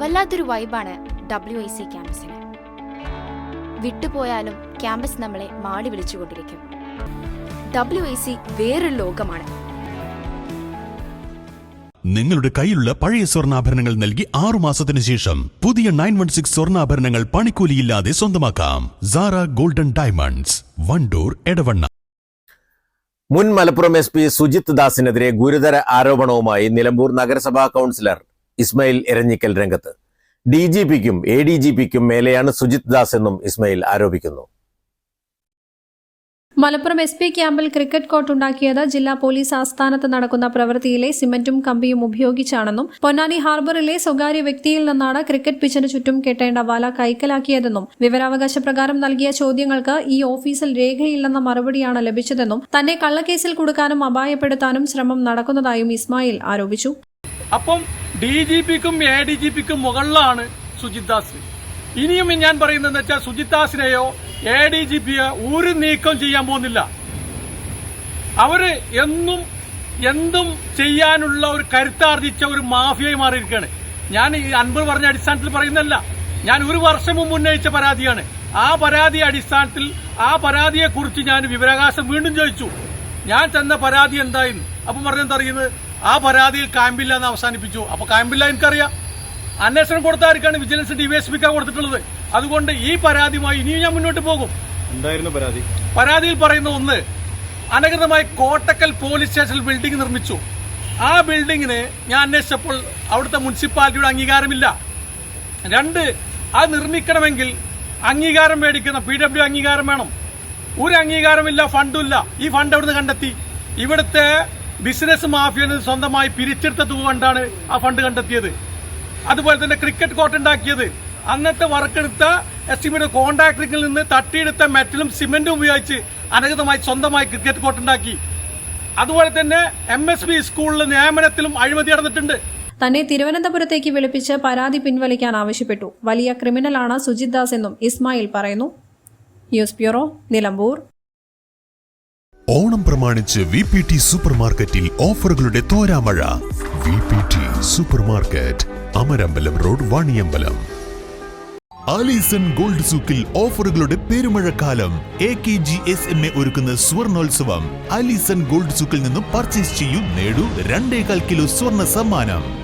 വല്ലാത്തൊരു വൈബാണ് W I C ക്യാമ്പസിന്. വിട്ടുപോയാലും ക്യാമ്പസ് നമ്മളെ മാടി വിളിച്ചുകൊണ്ടിരിക്കും. ഡബ്ല്യു ഐ സി വേറൊരു ലോകമാണ്. നിങ്ങളുടെ കയ്യിലുള്ള പഴയ സ്വർണാഭരണങ്ങൾ നൽകി ആറു മാസത്തിന് ശേഷം പുതിയ നയൻ വൺ സിക്സ് സ്വർണാഭരണങ്ങൾ പണിക്കൂലിയില്ലാതെ സ്വന്തമാക്കാം. Sara golden diamonds Wandoor Edavanna മുൻ മലപ്പുറം എസ് പി സുജിത് ദാസിനെതിരെ ഗുരുതര ആരോപണവുമായി നിലമ്പൂർ നഗരസഭാ കൗൺസിലർ ഇസ്മയിൽ എരഞ്ഞിക്കൽ രംഗത്ത്. ഡി ജി പിക്കും എ ഡി ജി പിക്കും മേലെയാണ് സുജിത് ദാസ് എന്നും ഇസ്മയിൽ ആരോപിക്കുന്നു. മലപ്പുറം എസ് പി ക്യാമ്പിൽ ക്രിക്കറ്റ് കോർട്ട് ഉണ്ടാക്കിയത് ജില്ലാ പോലീസ് ആസ്ഥാനത്ത് നടക്കുന്ന പ്രവൃത്തിയിലെ സിമന്റും കമ്പിയും ഉപയോഗിച്ചാണെന്നും പൊന്നാനി ഹാർബറിലെ സ്വകാര്യ വ്യക്തിയിൽ നിന്നാണ് ക്രിക്കറ്റ് പിച്ചിന് ചുറ്റും കെട്ടേണ്ട വല കൈക്കലാക്കിയതെന്നും വിവരാവകാശ പ്രകാരം നൽകിയ ചോദ്യങ്ങൾക്ക് ഈ ഓഫീസിൽ രേഖയില്ലെന്ന മറുപടിയാണ് ലഭിച്ചതെന്നും തന്നെ കള്ളക്കേസിൽ കൊടുക്കാനും അപായപ്പെടുത്താനും ശ്രമം നടക്കുന്നതായും ഇസ്മായിൽ ആരോപിച്ചു. അപ്പം ഡി ജി പിക്കും എ ഡി ജി പിക്കും മുകളിലാണ് സുജിത് ദാസ് ഇനിയും ഞാൻ പറയുന്നതെന്ന് വെച്ചാൽ സുജിത് ദാസിനെയോ എ ഡി ജി പിയോ ഒരു നീക്കം ചെയ്യാൻ പോകുന്നില്ല. അവർ എന്നും എന്തും ചെയ്യാനുള്ള ഒരു കരുത്താർജിച്ച ഒരു മാഫിയായി മാറിയിരിക്കുകയാണ്. ഞാൻ ഈ അൻപത് പറഞ്ഞ അടിസ്ഥാനത്തിൽ പറയുന്നല്ല ഞാൻ ഒരു വർഷം മുമ്പ് ഉന്നയിച്ച പരാതിയാണ്. ആ പരാതി അടിസ്ഥാനത്തിൽ ആ പരാതിയെക്കുറിച്ച് ഞാൻ വിവരാകാശം വീണ്ടും ചോദിച്ചു. ഞാൻ തന്ന പരാതി എന്തായിരുന്നു അപ്പം പറഞ്ഞെന്താ അറിയുന്നത്? ആ പരാതിയിൽ കാമ്പില്ല എന്ന് അവസാനിപ്പിച്ചു. അപ്പൊ കാമ്പില്ല എനിക്കറിയാം. അന്വേഷണം കൊടുത്താർക്കാണ് വിജിലൻസ് ഡിവൈഎസ്പിക്കാ കൊടുത്തിട്ടുള്ളത്. അതുകൊണ്ട് ഈ പരാതിയുമായി ഇനിയും ഞാൻ മുന്നോട്ട് പോകും. എന്തായിരുന്നു പരാതി? പരാതിയിൽ പറയുന്ന ഒന്ന് അനധികൃതമായി കോട്ടക്കൽ പോലീസ് സ്റ്റേഷൻ ബിൽഡിംഗ് നിർമ്മിച്ചു. ആ ബിൽഡിങ്ങിന് ഞാൻ അന്വേഷിച്ചപ്പോൾ അവിടുത്തെ മുനിസിപ്പാലിറ്റിയുടെ അംഗീകാരമില്ല. രണ്ട് അത് നിർമ്മിക്കണമെങ്കിൽ അംഗീകാരം മേടിക്കുന്ന പി ഡബ്ല്യു അംഗീകാരം വേണം. ഒരു അംഗീകാരമില്ല ഫണ്ടും ഇല്ല. ഈ ഫണ്ട് എവിടുന്ന് കണ്ടെത്തി? ഇവിടുത്തെ ബിസിനസ് മാഫിയന് സ്വന്തമായി പിരിച്ചെടുത്ത കൊണ്ടാണ് ആ ഫണ്ട് കണ്ടെത്തിയത്. അതുപോലെ തന്നെ ക്രിക്കറ്റ് കോർട്ട് ഉണ്ടാക്കിയത്. അന്നത്തെ വർക്കെടുത്ത എസ്റ്റിമേറ്റ് കോൺട്രാക്ടറിൽ നിന്ന് തട്ടിയെടുത്ത മെറ്റലും സിമെന്റും ഉപയോഗിച്ച് അനഗതമായി സ്വന്തമായി ക്രിക്കറ്റ് കോർട്ട് ഉണ്ടാക്കി. അതുപോലെ തന്നെ എം എസ് ബി സ്കൂളിലെ നിയമനത്തിലും അഴിമതി നടന്നിട്ടുണ്ട്. തന്നെ തിരുവനന്തപുരത്തേക്ക് വിളിപ്പിച്ച് പരാതി പിൻവലിക്കാൻ ആവശ്യപ്പെട്ടു. വലിയ ക്രിമിനലാണ് സുജിത് ദാസ് എന്നും ഇസ്മായിൽ പറയുന്നു. News bureau Nilambur. ഓണം പ്രമാണിച്ച് വി പി ടി സൂപ്പർ മാർക്കറ്റിൽ ഓഫറുകളുടെ തോരാമഴ. V P T super market Amarambalam road Vaniyambalam. Alison gold സൂക്കിൽ ഓഫറുകളുടെ പെരുമഴക്കാലം. A K G S M A ഒരുക്കുന്ന സ്വർണോത്സവം. ആലീസൺ ഗോൾഡ് സൂക്കിൽ നിന്നും പർച്ചേസ് ചെയ്യൂ നേടൂ രണ്ടേകാൽ കിലോ സ്വർണ സമ്മാനം.